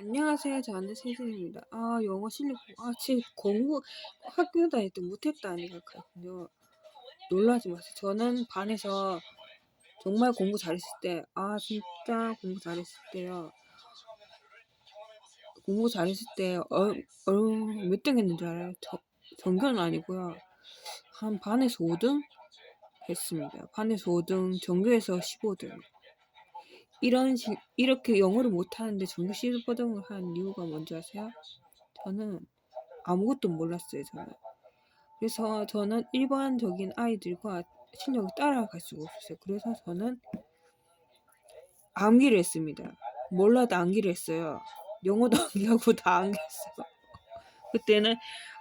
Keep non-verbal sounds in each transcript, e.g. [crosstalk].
안녕하세요. 저는 세진입니다. 아, 영어 실력, 아, 제 공부 학교 다닐 때 못했다니까, 거든요 놀라지 마세요. 저는 반에서 정말 공부 잘했을 때, 아, 진짜 공부 잘했을 때요. 공부 잘했을 때, 어, 어, 몇 등 했는지 알아요? 저, 전교는 아니고요. 한 반에서 5등 했습니다. 반에서 5등, 전교에서 15등. 이런 식, 이렇게 영어를 못하는데 15등을 한 이유가 뭔지 아세요? 저는 아무것도 몰랐어요, 저는. 그래서 저는 일반적인 아이들과 실력을 따라갈 수가 없었어요. 그래서 저는 암기를 했습니다. 몰라도 암기를 했어요. 영어도 [laughs] 암기하고 다 암기했어요. 그때는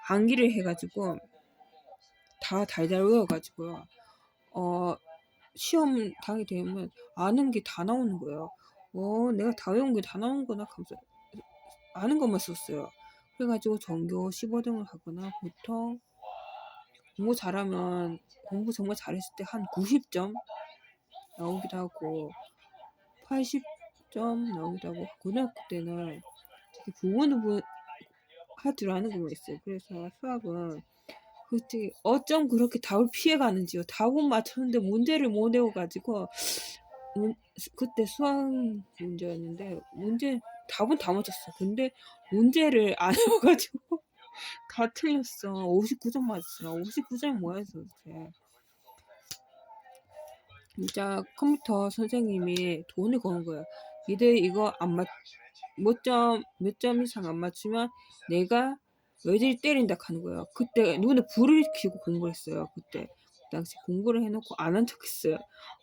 암기를 해가지고 다 달달 외워가지고요. 어, 시험 당이 되면 아는 게 다 나오는 거예요. 어, 내가 다 외운 게 다 나오는구나 하면서 아는 것만 썼어요. 그래가지고 전교 15등을 하거나 보통 공부 잘하면 공부 정말 잘했을 때 한 90점 나오기도 하고 80점 나오기도 하고 고등학교 때는 부모는 하드로 하는 것만 있어요. 그래서 수학은 그때 어쩜 그렇게 답을 피해가는지요. 답은 맞췄는데 문제를 못 외워가지고 그때 수학 문제였는데 문제 답은 다 맞췄어. 근데 문제를 안 [laughs] 외워가지고 다 틀렸어. 59점 맞았어. 59점이 뭐야 도대체. 진짜 컴퓨터 선생님이 돈을 거는 거야. 니들 이거 안 맞, 몇 점, 몇 점 이상 안 맞추면 내가 외질 때린다 하는 거예요. 그때 눈에 불을 켜고 공부를 했어요. 그때 그 당시 공부를 해놓고 안 한 척했어요.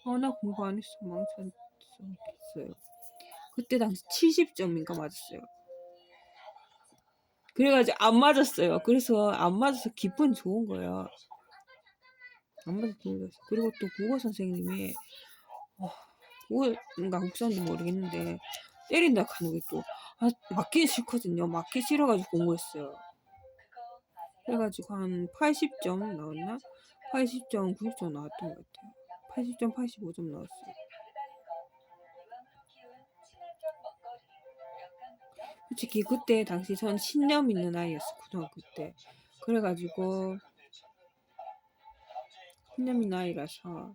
아나 공부 안 했어 망쳤어요. 그때 당시 70점인가 맞았어요. 그래가지고 안 맞았어요. 그래서 안 맞아서 기분 좋은 거예요. 안 맞아서 기분 좋았어요. 그리고 또 국어 선생님이 어, 국어인가 국사인지 모르겠는데 때린다 하는 게 또 아, 맞기 싫거든요. 맞기 싫어가지고 공부했어요. 그래가지고 한 80점 나왔나? 80점, 90점 나왔던 것 같아요. 80점, 85점 나왔어요. 솔직히 그때 당시 전 신념 있는 아이였어, 고등학교 때. 그래가지고, 신념 있는 아이라서,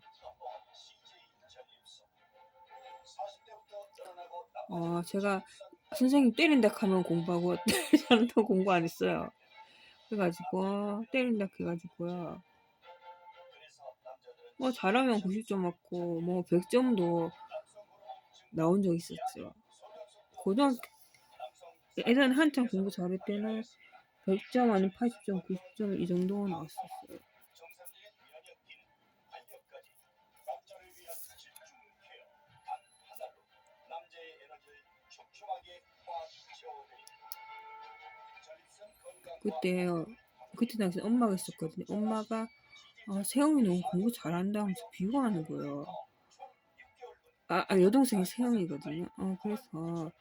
어, 제가 선생님 때린다 하면 공부하고, [laughs] 저는 또 공부 안 했어요. 그래가지고 때린다 해가지고요. 뭐 잘하면 90점 맞고 뭐 100점도 나온 적 있었죠. 고등학교 예전에 한창 공부 잘할 때는 100점 아니면 80점, 90점 이 정도 나왔었어요. 그때요. 그때 당시 엄마가 있었거든요. 엄마가 아, 세영이 너무 공부 잘한다 하면서 비교하는 거예요. 아, 아 여동생이 세영이거든요. 어, 그래서 어,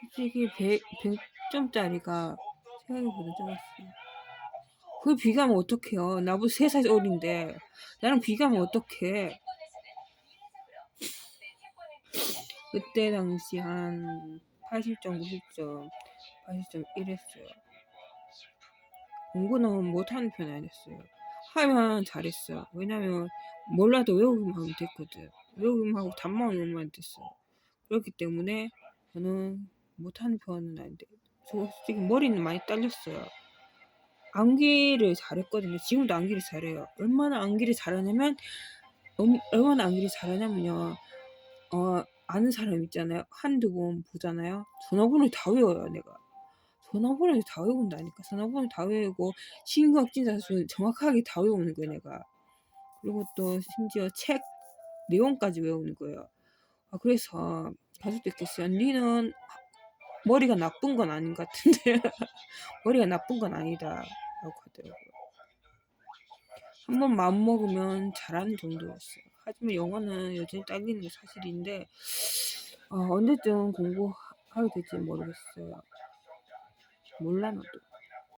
솔직히 100, 100점짜리가 세영이보다 적었어요. 그 비교하면 어떡해요. 나보다 3살 어린데 나랑 비교하면 어떡해. 그때 당시 한 80점, 90점, 80점 이랬어요. 공부는 못하는 편이 아니었어요. 하면 잘했어요. 왜냐면 몰라도 외우기만 하면 됐거든. 외우기만 하고 답만 외우면 됐어. 그렇기 때문에 저는 못하는 편은 아닌데 솔직히 머리는 많이 딸렸어요. 암기를 잘했거든요. 지금도 암기를 잘해요. 얼마나 암기를 잘하냐면 얼마나 암기를 잘하냐면요. 어, 아는 사람 있잖아요. 한두 번 보잖아요. 전화번호 다 외워요, 내가. 전화번호 다 외운다니까. 전화번호 다 외우고 신경진사수 정확하게 다 외우는 거예요, 내가. 그리고 또 심지어 책 내용까지 외우는 거예요. 아, 그래서 가족도 있겠어요. 니는 머리가 나쁜 건 아닌 것 같은데 [laughs] 머리가 나쁜 건 아니다 라고 하더라고요. 한번 마음먹으면 잘하는 정도였어요. 하지만 영어는 여전히 딸리는 게 사실인데 어, 언제쯤 공부하게 될지 모르겠어요. 몰라 나도.